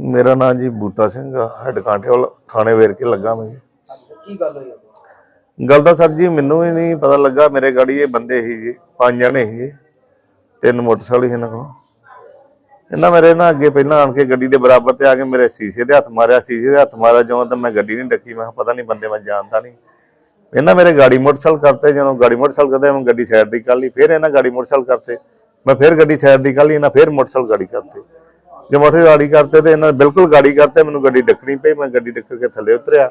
ਮੇਰਾ ਨਾਮ ਜੀ ਬੂਟਾ ਸਿੰਘ ਆ ਹੈਡ ਕਾਂਟੇਵਾਲ ਥਾਣੇ ਵੇਰ ਕੇ ਲੱਗਾ ਮੈਂ ਜੀ। ਕੀ ਗੱਲ ਹੋਈ? ਗੱਲ ਤਾਂ ਸਰ ਜੀ ਮੈਨੂੰ ਵੀ ਨਹੀਂ ਪਤਾ ਲੱਗਾ ਮੇਰੇ ਗਾੜੀ ਇਹ ਬੰਦੇ ਸੀ ਜੀ ਪੰਜ ਜਣੇ ਸੀ ਜੀ ਤਿੰਨ ਮੋਟਰਸਾਈਕਲ ਸੀ ਇਹਨਾਂ ਕੋਲ। ਇਹਨਾਂ ਮੇਰੇ ਨਾਲ ਅੱਗੇ ਪਹਿਲਾਂ ਆਣ ਕੇ ਗੱਡੀ ਦੇ ਬਰਾਬਰ ਤੇ ਆ ਕੇ ਮੇਰੇ ਸ਼ੀਸ਼ੇ ਦੇ ਹੱਥ ਮਾਰਿਆ ਸ਼ੀਸ਼ੇ ਦੇ ਹੱਥ ਮਾਰਿਆ ਜਦੋਂ ਤਾਂ ਮੈਂ ਗੱਡੀ ਨਹੀਂ ਡੱਕੀ ਮੈਂ ਕਿਹਾ ਪਤਾ ਨਹੀਂ ਬੰਦੇ ਮੈਂ ਜਾਣਦਾ ਨਹੀਂ। ਇਹਨਾਂ ਮੇਰੇ ਗਾੜੀ ਮੋਟਰਸਾਈਕਲ ਕਰਤੇ ਜਦੋਂ ਗਾੜੀ ਮੋਟਰਸਾਈਕਲ ਕਰਦੇ ਮੈਂ ਗੱਡੀ ਸਾਈਡ ਦੀ ਕਰ ਲਈ ਫਿਰ ਇਹਨਾਂ ਗਾੜੀ ਮੋਟਰਸਾਈਕਲ ਕਰਤੇ। ਮੈਂ ਫਿਰ ਗੱਡੀ ਸਾਈਡ ਦੀ ਕਰ ਲਈ ਇਹਨਾਂ ਫਿਰ ਮੋਟਰਸਾਈਕਲ ਗਾੜੀ ਕਰਤੇ। ਜੇ ਮੋਟਰ ਗਾੜੀ ਕਰਤੇ ਤੇ ਇਹਨਾਂ ਨੇ ਬਿਲਕੁਲ ਗਾੜੀ ਕਰਤੇ, ਮੈਨੂੰ ਗੱਡੀ ਡੱਕਣੀ ਪਈ, ਮੈਂ ਗੱਡੀ ਡੱਕ ਕੇ ਥੱਲੇ ਉਤਰਿਆ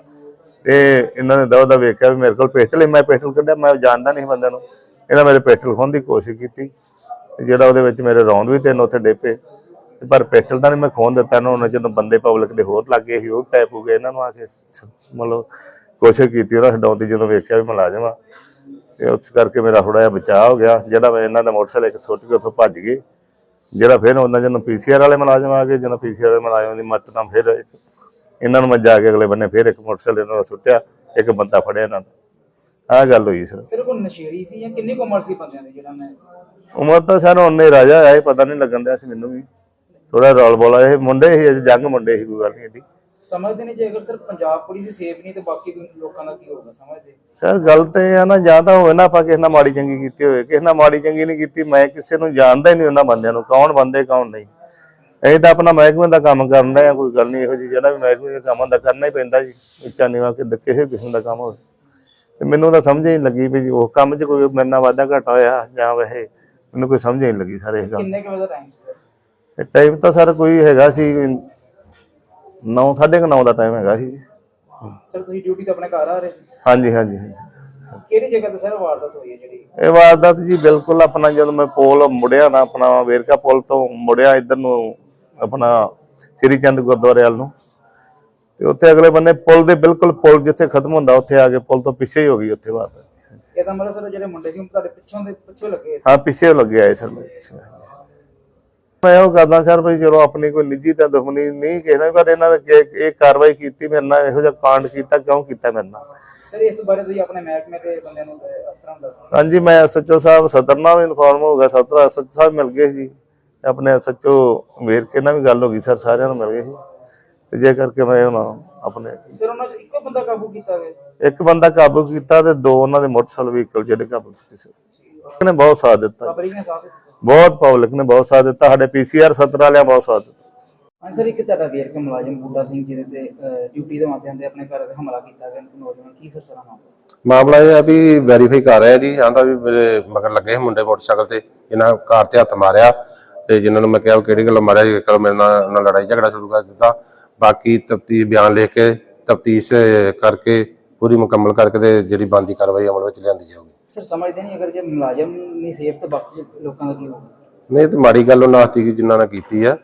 ਤੇ ਇਹਨਾਂ ਨੇ ਦਵਾ ਦਾ ਵੇਖਿਆ ਵੀ ਮੇਰੇ ਕੋਲ ਪਿਸਟਲ ਹੈ ਮੈਂ ਪਿਸਟਲ ਕੱਢਿਆ, ਮੈਂ ਜਾਣਦਾ ਨਹੀਂ ਬੰਦੇ ਨੂੰ। ਇਹਨਾਂ ਮੇਰੇ ਪਿਸਟਲ ਖੋਹਣ ਦੀ ਕੋਸ਼ਿਸ਼ ਕੀਤੀ, ਤੇ ਜਿਹੜਾ ਉਹਦੇ ਵਿੱਚ ਮੇਰੇ ਰੌਂਦ ਵੀ ਤਿੰਨ ਉੱਥੇ ਡੇਪੇ ਤੇ ਪਰ ਪਿਸਟਲ ਤਾਂ ਨਹੀਂ ਮੈਂ ਖੋਹਣ ਦਿੱਤਾ ਇਹਨਾਂ ਨੂੰ ਜਦੋਂ ਬੰਦੇ ਪਬਲਿਕ ਦੇ ਹੋਰ ਲੱਗ ਗਏ ਸੀ ਉਹ ਟੈਪ ਹੋ ਗਏ, ਇਹਨਾਂ ਨੂੰ ਆ ਕੇ ਮਤਲਬ ਕੋਸ਼ਿਸ਼ ਕੀਤੀ, ਉਹਨਾਂ ਛਡਾਉਣ ਦੀ ਜਦੋਂ ਵੇਖਿਆ ਵੀ ਮੁਲਾਜ਼ਮ ਆ। ਤੇ ਉਸ ਕਰਕੇ ਮੇਰਾ ਥੋੜਾ ਜਿਹਾ ਬਚਾਅ ਹੋ ਗਿਆ, ਜਿਹੜਾ ਮੈਂ ਇਹਨਾਂ ਦਾ ਮੋਟਰਸਾਈਕਲ ਇੱਕ ਸੁੱਟ ਕੇ ਉੱਥੋਂ ਭੱਜ ਗਏ ਜਿਹੜਾ ਫਿਰ ਉਹਨਾਂ ਜਦੋਂ ਪੀਸੀਆਰ ਵਾਲੇ ਮੁਲਾਜ਼ਮ ਆ ਗਏ ਜਦੋਂ ਪੀਸੀਆਰ ਵਾਲੇ ਮੁਲਾਜ਼ਮ ਦੀ ਮਦਦ ਨਾਲ ਫਿਰ ਇਹਨਾਂ ਨੂੰ ਮੈਂ ਜਾ ਕੇ ਅਗਲੇ ਬੰਨੇ ਫਿਰ ਇੱਕ ਮੋਟਰਸਾਈਕਲ ਇਹਨਾਂ ਦਾ ਸੁੱਟਿਆ ਇੱਕ ਬੰਦਾ ਫੜਿਆ ਇਹਨਾਂ ਦਾ। ਆਹ ਗੱਲ ਹੋਈ ਸਰ। ਸਿਰਫ ਉਹ ਨਸ਼ੇੜੀ ਸੀ ਜਾਂ ਕਿੰਨੀ ਉਮਰ ਸੀ ਬੰਦਿਆਂ ਦੀ ਜਿਹੜਾ ਮੈਂ ਉਮਰ ਤਾਂ ਸਰ ਉਹਨੇ ਰਾਜਾ ਆਇਆ ਪਤਾ ਨਹੀਂ ਲੱਗਣ ਦਿਆ ਸੀ ਮੈਨੂੰ ਵੀ। ਥੋੜਾ ਰੌਲ ਬੋਲਾ ਇਹ ਮੁੰਡੇ ਸੀ ਜੰਗ ਮੁੰਡੇ ਸੀ ਕੋਈ ਗੱਲ ਨਹੀਂ ਏਡੀ। ਸਮਝਦੇ ਨੇ ਜੇ ਅਗਰ ਸਿਰਫ ਪੰਜਾਬ ਪੁਲਿਸ ਸੇਫ ਨਹੀਂ ਤੇ ਬਾਕੀ ਲੋਕਾਂ ਦਾ ਕੀ ਹੋਊਗਾ? ਸਮਝਦੇ? ਸਰ ਗੱਲ ਤੇ ਇਹ ਆ ਨਾ ਜਾਂ ਤਾਂ ਹੋਵੇ ਨਾ ਆਪਾਂ ਕਿਸੇ ਨਾਲ ਮਾੜੀ ਚੰਗੀ ਕੀਤੀ ਹੋਵੇ। ਕਿਸੇ ਨਾਲ ਮਾੜੀ ਚੰਗੀ ਨਹੀਂ ਕੀਤੀ ਮੈਂ ਕਿਸੇ ਨੂੰ ਜਾਣਦਾ ਹੀ ਨਹੀਂ ਉਹਨਾਂ ਬੰਦਿਆਂ ਨੂੰ ਕੌਣ ਬੰਦੇ ਕੌਣ ਨਹੀਂ। ਅਸੀਂ ਤਾਂ ਆਪਣਾ ਮਹਿਕਮੇ ਦਾ ਕੰਮ ਕਰਨ ਆ ਕੋਈ ਗੱਲ ਨਹੀਂ ਇਹੋ ਜਿਹੀ ਜਿਹੜਾ ਵੀ ਮਹਿਕਮੇ ਦਾ ਕੰਮ ਹੁੰਦਾ ਕਰਨਾ ਹੀ ਪੈਂਦਾ ਜੀ। ਉੱਚਾ ਨੀਵਾ ਕਿ ਕਿਸੇ ਕਿਸਮ ਦਾ ਕੰਮ ਹੋਵੇ। ਤੇ ਮੈਨੂੰ ਤਾਂ ਸਮਝ ਹੀ ਨਹੀਂ ਲੱਗੀ ਵੀ ਉਹ ਕੰਮ 'ਚ ਕੋਈ ਮੇਰੇ ਨਾਲ ਵਾਧਾ ਘਾਟਾ ਹੋਇਆ ਜਾਂ ਵੈਸੇ ਮੈਨੂੰ ਕੋਈ ਸਮਝ ਨਹੀਂ ਲੱਗੀ ਸਰ ਇਹ ਗੱਲ। ਕਿੰਨੇ ਕੁ ਵਜੇ ਦਾ ਟਾਈਮ ਸੀ ਸਰ? ਟਾਈਮ ਤਾਂ ਸਰ ਕੋਈ ਹੈਗਾ ਸੀ 9 9:30 ਦਾ ਟਾਈਮ ਹੈਗਾ ਸੀ। ਸਰ ਤੁਸੀਂ ਡਿਊਟੀ ਤੋਂ ਆਪਣੇ ਘਰ ਆ ਰਹੇ ਸੀ? ਹਾਂਜੀ ਹਾਂਜੀ ਹਾਂਜੀ। ਕਿਹੜੀ ਜਗ੍ਹਾ ਤੇ ਸਰ ਵਾਰਦਾਤ ਹੋਈ ਹੈ ਜਿਹੜੀ? ਇਹ ਵਾਰਦਾਤ ਜੀ ਬਿਲਕੁਲ ਆਪਣਾ ਜਦੋਂ ਮੈਂ ਪੋਲ ਮੁੜਿਆ ਨਾ ਆਪਣਾ ਵੇਰਕਾ ਪੁਲ ਤੋਂ ਮੁੜਿਆ ਇੱਧਰ ਨੂੰ ਆਪਣਾ ਸ੍ਰੀ ਚੰਦ ਗੁਰਦੁਆਰੇ ਵੱਲ ਨੂੰ। ਤੇ ਉੱਥੇ ਅਗਲੇ ਬੰਨੇ ਪੁਲ ਦੇ ਬਿਲਕੁਲ ਪੁਲ ਜਿੱਥੇ ਖਤਮ ਹੁੰਦਾ ਉੱਥੇ ਆ ਕੇ ਪੁਲ ਤੋਂ ਪਿੱਛੇ ਹੀ ਹੋ ਗਈ ਉੱਥੇ ਵਾਰਦਾਤ। ਇਹਦਾ ਮਤਲਬ ਸਰ ਜਿਹੜੇ ਮੁੰਡੇ ਸੀ ਉਹ ਤੁਹਾਡੇ ਪਿੱਛੋਂ ਦੇ ਪਿੱਛੇ ਲੱਗੇ ਸੀ। ਹਾਂ ਪਿੱਛੇ ਲੱਗੇ ਆਏ ਸਰ ਮੇਰੇ ਪਿੱਛੇ। ਮੈਂ ਉਹ ਕਰਦਾ ਸਰ ਵੀ ਚਲੋ ਆਪਣੀ ਕੋਈ ਨਿੱਜੀ ਤਾਂ ਦੁਸ਼ਮਣੀ ਨਹੀਂ ਕਹਿਣਾ ਪਰ ਇਹਨਾਂ ਨੇ ਇਹ ਕਾਰਵਾਈ ਕੀਤੀ ਮੇਰੇ ਨਾਲ ਇਹੋ ਜਿਹਾ ਕਾਂਡ ਕੀਤਾ ਕਿਉਂ ਕੀਤਾ ਮੇਰੇ ਨਾਲ? ਸਰ ਇਸ ਬਾਰੇ ਤੁਸੀਂ ਆਪਣੇ ਮਹਿਕਮੇ ਦੇ ਬੰਦਿਆਂ ਨੂੰ ਅਫਸਰਾਂ ਨੂੰ ਦੱਸੋ। ਹਾਂਜੀ ਮੈਂ ਐਸਐਚਓ ਸਾਹਿਬ ਸਦਰ ਨਾਲ ਵੀ ਇਨਫੋਰਮ ਹੋ ਗਿਆ ਸਦਰ ਐਸਐਚਓ ਸਾਹਿਬ ਮਿਲ ਗਏ ਸੀ। ਆਪਣੇ ਐਸਐਚਓ ਵੇਰਕੇ ਨਾਲ ਵੀ ਗੱਲ ਹੋ ਗਈ ਸਰ ਸਾਰਿਆਂ ਨੂੰ ਮਿਲ ਗਏ ਸੀ। ਤੇ ਜੇ ਕਰਕੇ ਮੈਂ ਹੁਣ ਆਪਣੇ ਸਰ ਉਹਨਾਂ ਚ ਇੱਕੋ ਬੰਦਾ ਕਾਬੂ ਕੀਤਾ ਗਿਆ? ਇੱਕ ਬੰਦਾ ਕਾਬੂ ਕੀਤਾ ਤੇ ਦੋ ਉਹਨਾਂ ਦੇ ਮੋਟਰਸਾਈਕਲ ਵਹੀਕਲ ਜਿਹੜੇ ਕਾਬੂ ਕੀਤੇ ਸੀ। ਉਹਨੇ ਬਹੁਤ ਸਾਥ ਦਿੱਤਾ। ਨੇ ਸਾਥ ਦਿੱਤਾ। ਬਹੁਤ ਪਬਲਿਕ ਨੇ ਬਹੁਤ ਸਾਥ ਦਿੱਤਾ ਸਾਡੇ ਪੀਸੀਆਰ ਸਦਰ ਵਾਲਿਆਂ ਬਹੁਤ ਸਾਥ ਦਿੱਤਾ। ਹਾਂ ਸਰ ਇੱਕ ਤੁਹਾਡਾ ਵੇਰਕ ਮੁਲਾਜ਼ਮ ਬੂਟਾ ਸਿੰਘ ਜਿਹਦੇ ਤੇ ਡਿਊਟੀ ਦੇ ਮਾਧਿਅਮ ਤੇ ਆਪਣੇ ਘਰ ਤੇ ਹਮਲਾ ਕੀਤਾ ਗਿਆ ਨੌਜਵਾਨ। ਕੀ ਸਰ ਸਰਾ ਮਾਮਲਾ ਮਾਮਲਾ ਇਹ ਹੈ ਵੀ ਵੈਰੀਫਾਈ ਕਰ ਰਿਹਾ ਜੀ ਆਂਦਾ ਵੀ ਮੇਰੇ ਮਗਰ ਲੱਗੇ ਸੀ ਮੁੰਡੇ ਮੋਟਰਸਾਈਕਲ ਤੇ ਇਹਨਾਂ ਕਾਰ ਤੇ ਹੱਥ ਮਾਰਿਆ ਤੇ ਜਿਨ੍ਹਾਂ ਨੂੰ ਮੈਂ ਕਿਹਾ ਕਿਹੜੀ ਗੱਲ ਮਾਰਿਆ ਜੀ ਕੱਲ ਮੇਰੇ ਨਾਲ ਉਹਨਾਂ ਲੜਾਈ ਝਗੜਾ ਸ਼ੁਰੂ ਕਰ ਦਿੱਤਾ। ਬਾਕੀ ਤਫਤੀਸ਼ ਬਿਆਨ ਲਿਖ ਕੇ ਤਫਤੀਸ਼ ਕਰਕੇ ਪੂਰੀ ਮੁਕੰਮਲ ਕਰਕੇ ਤੇ ਜਿਹੜੀ ਬੰਦੀ ਕਾਰਵਾਈ ਅਮਲ ਵਿੱਚ ਲਿਆਂਦੀ ਜਾਊਗੀ। ਸਰ, ਸਮਝਦੇ ਨਹੀਂ ਅਗਰ ਜੇ ਮੁਲਾਜ਼ਮ ਨਹੀਂ ਸੇਫ ਤਾਂ ਬਾਕੀ ਲੋਕਾਂ ਦਾ ਕੀ ਹੋਊਗਾ? ਨਹੀਂ ਇਹ ਤੇ ਮਾੜੀ ਗੱਲ ਉਹਨਾਂ ਹੱਥੀ ਜਿਨ੍ਹਾਂ ਨੇ ਕੀਤੀ ਆ